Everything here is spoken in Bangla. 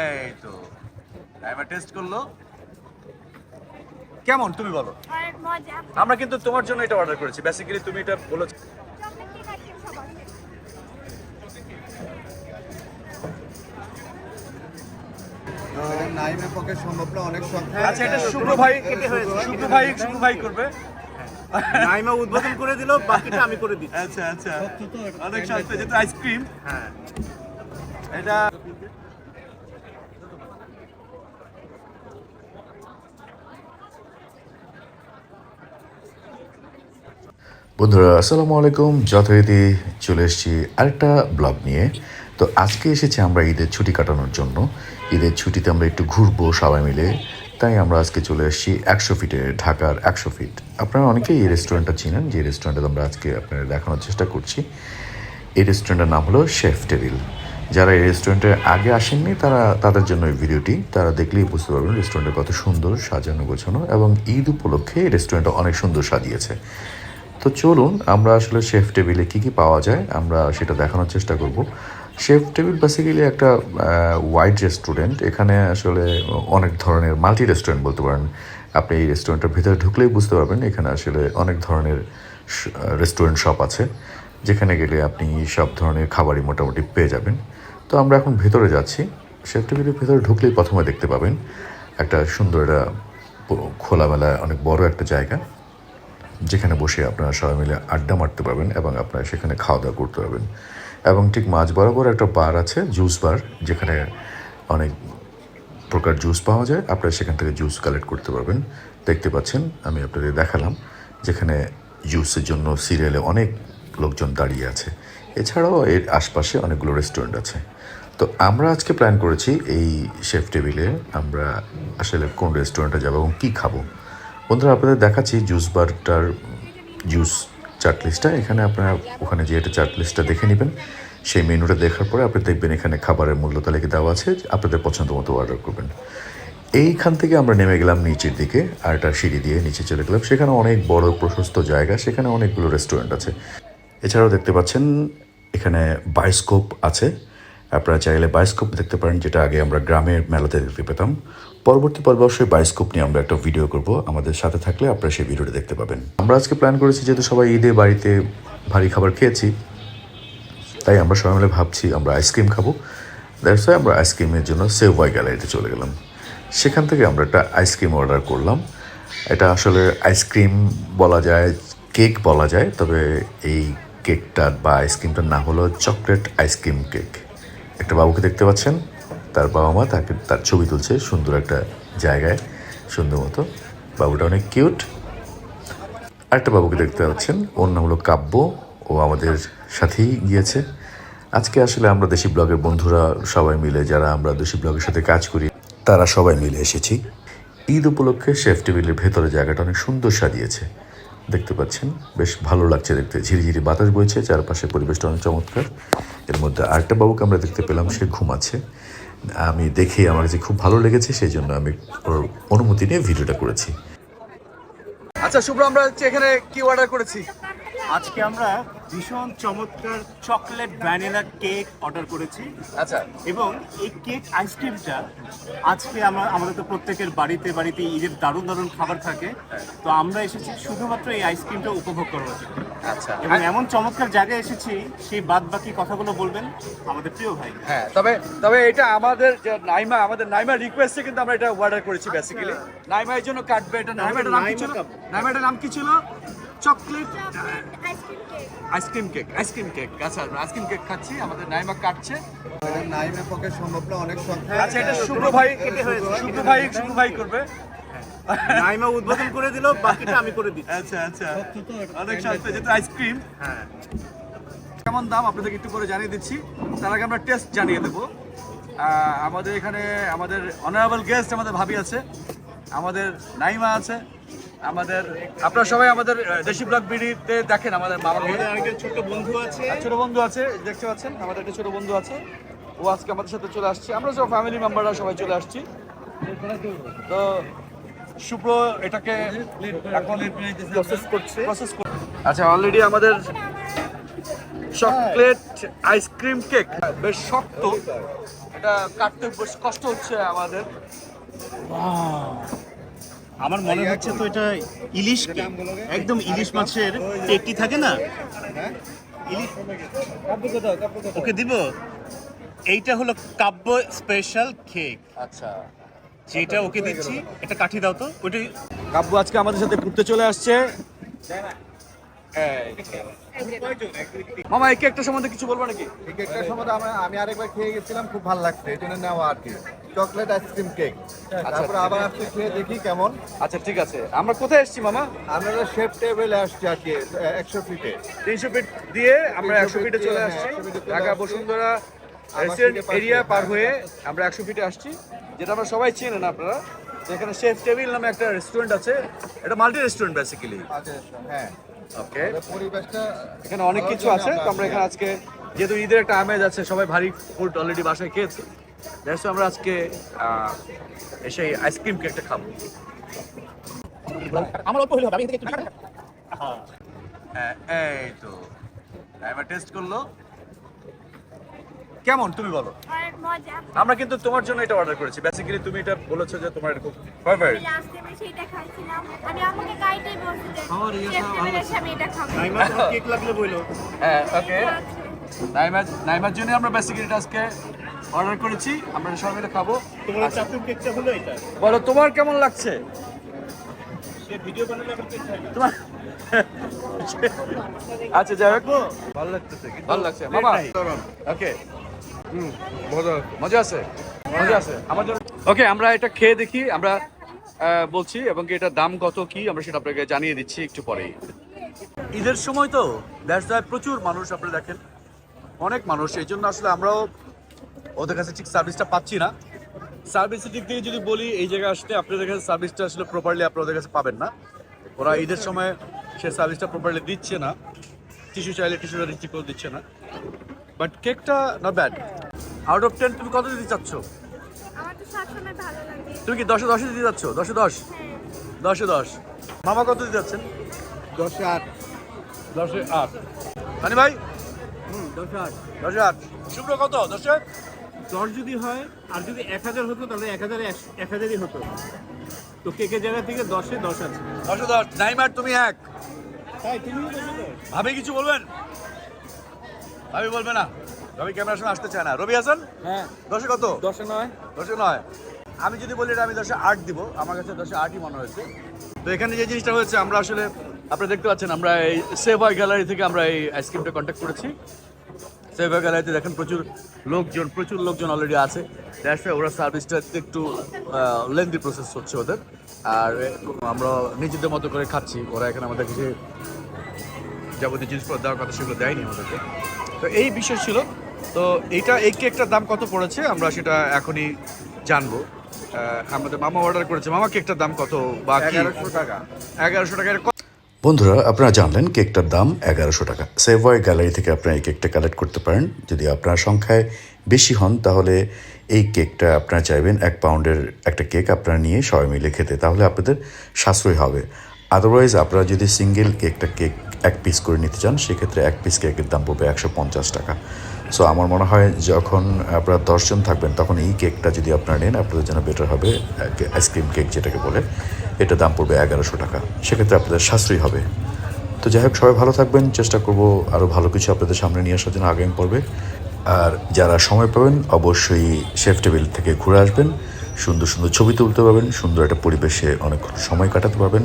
এই তো। ড্রাইভার টেস্ট করল। কেমন তুমি বলো? আমরা কিন্তু তোমার জন্য এটা অর্ডার করেছি। বেসিক্যালি তুমি এটা বলো নাইমের পক্ষে সম্ভব না অনেক আচ্ছা এটা শুক্র ভাই শুক্র ভাই শুক্র ভাই করবে। নাইমা উদ্বোধন করে দিল বাকিটা আমি করে দিচ্ছি। আচ্ছা আচ্ছা। অনেক যেহেতু আইসক্রিম হ্যাঁ। এটা বন্ধুরা, আসসালামু আলাইকুম। যথারীতি চলে এসেছি আরেকটা ব্লগ নিয়ে। তো আজকে এসেছি আমরা ঈদের ছুটি কাটানোর জন্য। ঈদের ছুটিতে আমরা একটু ঘুরবো সবাই মিলে। তাই আমরা আজকে চলে এসেছি একশো ফিটে, ঢাকার একশো ফিট। আপনারা অনেকেই এই রেস্টুরেন্টটা চিনেন, যে রেস্টুরেন্টে আমরা আজকে আপনাদের দেখানোর চেষ্টা করছি। এই রেস্টুরেন্টের নাম হলো শেফ টেবিল। যারা এই রেস্টুরেন্টে আগে আসেননি, তারা, তাদের জন্য এই ভিডিওটি। তারা দেখলেই বুঝতে পারবেন রেস্টুরেন্টটা কত সুন্দর সাজানো গোছানো এবং ঈদ উপলক্ষে এই রেস্টুরেন্টটা অনেক সুন্দর সাজিয়েছে। তো চলুন আমরা আসলে শেফ টেবিলে কী কী পাওয়া যায়, আমরা সেটা দেখানোর চেষ্টা করব। শেফ টেবিল বেসিক্যালি একটা ওয়াইড রেস্টুরেন্ট এখানে আসলে অনেক ধরনের মাল্টি রেস্টুরেন্ট বলতে পারেন। আপনি এই রেস্টুরেন্টের ভিতরে ঢুকলেই বুঝতে পারবেন, এখানে আসলে অনেক ধরনের রেস্টুরেন্ট শপ আছে, যেখানে গেলে আপনি সব ধরনের খাবারই মোটামুটি পেয়ে যাবেন। তো আমরা এখন ভেতরে যাচ্ছি, শেফ টেবিলের ভেতরে ঢুকলেই প্রথমে দেখতে পাবেন একটা সুন্দর একটা খোলামেলা, অনেক বড় একটা জায়গা। যেখানে বসে আপনারা সবাই মিলে আড্ডা মারতে পারবেন এবং আপনারা সেখানে খাওয়া দাওয়া করতে পারবেন। এবং ঠিক মাঝ বরাবর একটা বার আছে, জুস বার, যেখানে অনেক প্রকার জুস পাওয়া যায়। আপনারা সেখান থেকে জুস কালেক্ট করতে পারবেন। দেখতে পাচ্ছেন, আমি আপনাদের দেখালাম, যেখানে জুসের জন্য সিরিয়ালে অনেক লোকজন দাঁড়িয়ে আছে। এছাড়াও এর আশপাশে অনেকগুলো রেস্টুরেন্ট আছে। তো আমরা আজকে প্ল্যান করেছি এই শেফ টেবিলে আমরা আসলে কোন রেস্টুরেন্টে যাব এবং কী খাব। বন্ধুরা, আপনাদের দেখাচ্ছি জুস বারটার জুস চাট লিস্টটা এখানে আপনারা ওখানে যে এটা চাট লিস্টটা দেখে নেবেন। সেই মেনুটা দেখার পরে আপনি দেখবেন এখানে খাবারের মূল্য তালিকা দেওয়া আছে, আপনাদের পছন্দ মতো অর্ডার করবেন। এইখান থেকে আমরা নেমে গেলাম নিচের দিকে, আর একটা সিঁড়ি দিয়ে নিচে চলে গেলাম। সেখানে অনেক বড় প্রশস্ত জায়গা, সেখানে অনেকগুলো রেস্টুরেন্ট আছে। এছাড়াও দেখতে পাচ্ছেন, এখানে বায়োস্কোপ আছে। আপনারা চাইলে বায়োস্কোপ দেখতে পারেন, যেটা আগে আমরা গ্রামের মেলাতে দেখতে পেতাম। পরবর্তী পর্বে অবশ্যই বায়োস্কোপ নিয়ে আমরা একটা ভিডিও করব। আমাদের সাথে থাকলে আপনারা সেই ভিডিওটা দেখতে পাবেন। আমরা আজকে প্ল্যান করেছি, যেহেতু সবাই ঈদে বাড়িতে ভারী খাবার খেয়েছি, তাই আমরা সবাই মিলে ভাবছি আমরা আইসক্রিম খাব। দ্যাটস ওয়াই আমরা আইসক্রিমের জন্য সেভ সেভয় গ্যালারিতে চলে গেলাম। সেখান থেকে আমরা একটা আইসক্রিম অর্ডার করলাম। এটা আসলে আইসক্রিম বলা যায় কেক বলা যায়, তবে এই কেকটা বা আইসক্রিমটার নাম হলো চকলেট আইসক্রিম কেক একটা বাবুকে দেখতে পাচ্ছেন। তার বাবা মা তাকে, তার ছবি তুলছে সুন্দর একটা জায়গায়, সুন্দর মতো। বাবুটা অনেক কিউট। আরেকটা বাবুকে দেখতে পাচ্ছেন, ওর নাম হলো কাব্য। ও আমাদের সাথেই গিয়েছে। আজকে আসলে আমরা দেশি ব্লগের বন্ধুরা সবাই মিলে, যারা আমরা দেশি ব্লগের সাথে কাজ করি, তারা সবাই মিলে এসেছি। ঈদ উপলক্ষে শেফ টেবিলের ভেতরে জায়গাটা অনেক সুন্দর সাজিয়েছে। দেখতে পাচ্ছেন, বেশ ভালো লাগছে দেখতে। ঝিরিঝিরি বাতাস বইছে চারপাশে পরিবেশটা অনেক চমৎকার। এর মধ্যে আরেকটা বাবুকে আমরা দেখতে পেলাম সে ঘুমাচ্ছে আমি দেখে আমার কাছে খুব ভালো লেগেছে সেই জন্য আমি ওর অনুমতি নিয়ে ভিডিওটা করেছি। আচ্ছা শুভ্র আমরা হচ্ছে এখানে কি অর্ডার করেছি? আজকে আমরা ভীষণ চমৎকার চকলেট ভ্যানিলা কেক অর্ডার করেছি। আচ্ছা। এবং এই কেক আইসক্রিমটা আজকে আমরা আমাদের তো প্রত্যেকের বাড়িতে বাড়িতে ঈদের দারুণ দারুণ খাবার থাকে। তো আমরা এসেছি শুধুমাত্র এই আইসক্রিমটা উপভোগ করার জন্য। আচ্ছা। এবং এমন চমৎকার জায়গায় এসেছি সেই বাদ বাকি কথাগুলো বলবেন আমাদের প্রিয় ভাই। হ্যাঁ তবে তবে এটা আমাদের যে নাইমা আমাদের নাইমা রিকোয়েস্টে কিন্তু আমরা এটা অর্ডার করেছি বেসিক্যালি নাইমা এর জন্য কাটবে এটা নাইমাটার নাম কি ছিল? নাইমা নাইমাটার নাম কি ছিল? Chocolate ice cream cake ice cream cake আচ্ছা আইসক্রিম কেক খাচ্ছি আমাদের নাইমা কাটছে। এটা নাইমের পক্ষে সম্ভব না অনেক শক্ত আচ্ছা এটা শুক্র ভাই শুক্র ভাই শুক্র ভাই করবে। নাইমা উদ্বোধন করে দিল বাকিটা আমি করে দিচ্ছি। আচ্ছা আচ্ছা। অনেক শক্ত যেহেতু আইসক্রিম হ্যাঁ। কেমন দাম? আপনাদেরকে একটু করে জানিয়ে দিচ্ছি। তার আগে আমরা টেস্ট জানিয়ে দেবো। আমাদের এখানে আমাদের অনারেবল গেস্ট আমাদের ভাবি আছে। আমাদের নাইমা আছে। আমাদের আপনারা সবাই আমাদের দেশি ব্লগ বিডিতে দেখেন আমাদের মামাকে আমাদের আরেকজন ছোট্ট বন্ধু আছে। ছোট বন্ধু আছে দেখতে পাচ্ছেন? আমাদের একটা ছোট বন্ধু আছে। ও আজকে আমাদের সাথে চলে আসছে। আমরা সব ফ্যামিলি মেম্বাররা সবাই চলে আসছি। তো শুভ্র এটাকে এখন প্রসেস করছে। প্রসেস আচ্ছা অলরেডি আমাদের চকলেট আইসক্রিম কেক বেশ শক্ত। এটা কাটতে বেশ কষ্ট হচ্ছে আমাদের। আমার মনে হচ্ছে তো এটা ইলিশ একদম ইলিশ মাছের পেটি থাকে না? ইলিশ ওকে দিব। এইটা হলো কাব্য স্পেশাল কেক আচ্ছা। যেটা ওকে দিচ্ছি এটা কাঠি দাও তো। ওইটা কাব্বু আজকে আমাদের সাথে ঘুরতে চলে আসছে। মামা এই কেকটা সম্বন্ধে কিছু বলব নাকি? এই কেকটার সম্বন্ধে আমরা আমি আরেকবার খেয়ে গেছিলাম খুব ভালো লাগছে এই জন্য নেওয়া আর কি। চকলেট আইসক্রিম কেক তারপর আবার আপনি খেয়ে দেখি কেমন। আচ্ছা ঠিক আছে। আমরা কোথায় এসেছি মামা? আমরা শেফ টেবিলে আসছি আর কি একশো ফিটে তিনশো ফিট দিয়ে আমরা একশো ফিটে চলে আসছি। হ্যাঁ, 100 ফিটে চলে ঢাকা বসুন্ধরা রেস্টুরেন্ট এরিয়া পার হ্যাঁ। আমরা একশো ফিটে আসছি যেটা আমরা সবাই চেনেন আপনারা। যেখানে শেফ টেবিল নামে একটা রেস্টুরেন্ট আছে। এটা মাল্টি রেস্টুরেন্ট বেসিক্যালি আচ্ছা হ্যাঁ। ওকে এখানে অনেক কিছু আছে। তো আমরা এখানে আজকে যেহেতু ঈদের একটা আমেজ আছে সবাই ভারী ফুড অলরেডি বাসায় খেয়েছে। দ্যাটস আমরা আজকে আহ, এসে আইসক্রিম কেকটা খাব। আমার অল্প হলে হবে আমি এখান হ্যাঁ, এই তো। এবার টেস্ট করল। কেমন তুমি বলো? আমরা কিন্তু তোমার জন্য এটা অর্ডার করেছি। বেসিক্যালি তুমি এটা বলেছ যে তোমার এটা খুব ফেভারিট হ্যাঁ। নাইমার জন্য আমরা বেসিক্যালি এটা আজকে অর্ডার করেছি। আমরা সবাই মিলে খাব। তোমার চাতুর কেকটা হলো এটা। বলো তোমার কেমন লাগছে? ভিডিও বানালে তোমার আচ্ছা যাই হোক। ভালো লাগতেছে ভালো লাগছে। ওকে মজা আছে। মজা আছে? আমার জন্য ওকে আমরা এটা খেয়ে দেখি, আমরা বলছি, এবং কি এটার দাম কত কি, আমরা সেটা আপনাকে জানিয়ে দিচ্ছি একটু পরেই। ঈদের সময় তো দ্যাটস ওয়াই প্রচুর মানুষ, আপনি দেখেন। অনেক মানুষ, এই জন্য আসলে আমরাও ওদের কাছে ঠিক সার্ভিসটা পাচ্ছি না। সার্ভিসের দিক থেকে যদি বলি, এই জায়গায় আসতে আপনাদের কাছে সার্ভিসটা আসলে প্রপারলি আপনি ওদের কাছে পাবেন না। ওরা ঈদের সময় সে সার্ভিসটা প্রপারলি দিচ্ছে না। টিস্যু চাইলে টিস্যুটা ঠিক করে দিচ্ছে না। বাট কেকটা not bad out of ten তুমি কত দিতে চাচ্ছ? আমার তো সবসময় ভালো লাগে। তুমি কি দশে দশে দিতে যাচ্ছ দশে দশ? দশে দশ। মামা কত দিতে যাচ্ছেন দশে আট। দশে আট। মানে ভাই? দশ আট। দশে আট। শুক্র কত? দশে? দশ যদি হয় আর যদি এক হাজার হতো তাহলে এক হাজারে এক হাজারই হতো। তো কেকের জায়গা থেকে দশে দশ আছে? দশে দশ। নাইমার তুমি এক। তাই ভাবি কিছু বলবেন? ভাবি বলবে না? ভাবি ক্যামেরার সামনে আসতে চায় না। রবি হাসান? হ্যাঁ। দশে কত? দশে নয়। দশে নয়। আমি যদি বলি এটা আমি দশে আট দিব। আমার কাছে দশে আটই মনে হয়েছে। তো এখানে যে জিনিসটা হয়েছে আমরা আসলে আপনারা দেখতে পাচ্ছেন আমরা এই সেভয় গ্যালারি থেকে আমরা এই আইসক্রিমটা কন্ট্যাক্ট করেছি। সেভয় গ্যালারিতে দেখেন প্রচুর লোকজন প্রচুর লোকজন অলরেডি আছে। দ্যাটস ওরা সার্ভিসটা একটু লেন্দি প্রসেস হচ্ছে ওদের। আর আমরা নিজেদের মতো করে খাচ্ছি। ওরা এখানে আমাদের কাছে যাবতীয় জিনিসপত্র দেওয়ার কথা সেগুলো দেয়নি আমাদেরকে। তো এই বিষয় ছিল। তো এইটা এই কেকটার দাম কত পড়েছে? আমরা সেটা এখনই জানব। আমাদের মামা অর্ডার করেছে। মামা কেকটার দাম কত বা এগারোশো টাকা। এগারোশো টাকার বন্ধুরা আপনারা জানলেন কেকটার দাম এগারোশো টাকা। সেভয় গ্যালারি থেকে আপনারা এই কেকটা কালেক্ট করতে পারেন। যদি আপনার সংখ্যায় বেশি হন তাহলে এই কেকটা আপনারা চাইবেন এক পাউন্ডের একটা কেক আপনারা নিয়ে সবাই মিলে খেতে। তাহলে আপনাদের সাশ্রয় হবে। আদারওয়াইজ আপনারা যদি সিঙ্গেল কেকটা কেক এক পিস করে নিতে চান, সেক্ষেত্রে এক পিস কেকের দাম পড়বে একশো পঞ্চাশ টাকা। সো আমার মনে হয় যখন আপনারা দশজন থাকবেন, তখন এই কেকটা যদি আপনারা নেন, আপনাদের জন্য বেটার হবে আইসক্রিম কেক যেটাকে বলে এটা দাম পড়বে এগারোশো টাকা। সেক্ষেত্রে আপনাদের সাশ্রয়ী হবে। তো যাই হোক, সবাই ভালো থাকবেন, চেষ্টা করব আরও ভালো কিছু আপনাদের সামনে নিয়ে আসার জন্য আগামী পর্বে। আর যারা সময় পাবেন, অবশ্যই শেফ টেবিল থেকে ঘুরে আসবেন, সুন্দর সুন্দর ছবি তুলতে পারবেন, সুন্দর একটা পরিবেশে অনেক সময় কাটাতে পারবেন।